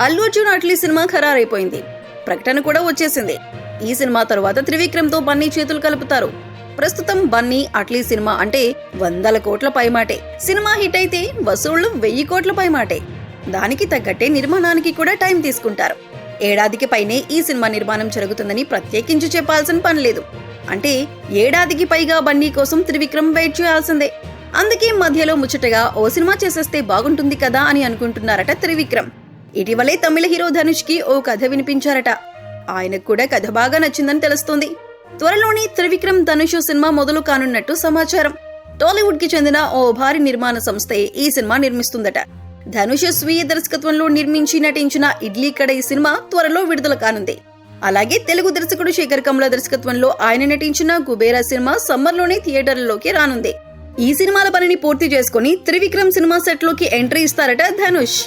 Allu Arjun Atlee cinema ఖరారైపోయింది. ప్రకటన కూడా వచ్చేసింది. ఈ సినిమా తరువాత త్రివిక్రమ్తో బన్నీ చేతులు కలుపుతారు. ప్రస్తుతం బన్నీ అట్లీ సినిమా అంటే వందల కోట్ల పైమాటే. సినిమా హిట్ అయితే వసూళ్ళు వెయ్యి కోట్ల పైమాటే. దానికి తగ్గట్టే నిర్మాణానికి కూడా టైం తీసుకుంటారు. ఏడాదికి పైనే ఈ సినిమా నిర్మాణం జరుగుతుందని ప్రత్యేకించి చెప్పాల్సిన పని లేదు. అంటే ఏడాదికి పైగా బన్నీ కోసం త్రివిక్రమ్ వెయిట్ చేయాల్సిందే. అందుకే మధ్యలో ముచ్చటగా ఓ సినిమా చేసేస్తే బాగుంటుంది కదా అని అనుకుంటున్నారట త్రివిక్రమ్. ఇటీవలే తమిళ హీరో ధనుష్కి ఓ కథ వినిపించారట. ఆయనకు కూడా కథ బాగా నచ్చిందని తెలుస్తోంది. త్వరలోనే త్రివిక్రమ్ ధనుష్ సినిమా మొదలు కానున్నట్టు సమాచారం. టాలీవుడ్కి చెందిన ఓ భారీ నిర్మాణ సంస్థే ఈ సినిమా నిర్మిస్తుందట. ధనుష్ స్వీయ దర్శకత్వంలో నిర్మించి నటించిన ఇడ్లీ కడ ఈ సినిమా త్వరలో విడుదల కానుంది. అలాగే తెలుగు దర్శకుడు శేఖర్ కమల దర్శకత్వంలో ఆయన నటించిన కుబేరా సినిమా సమ్మర్లోనే థియేటర్లలోకి రానుంది. ఈ సినిమాల పనిని పూర్తి చేసుకుని త్రివిక్రమ్ సినిమా సెట్లోకి ఎంట్రీ ఇస్తారట ధనుష్.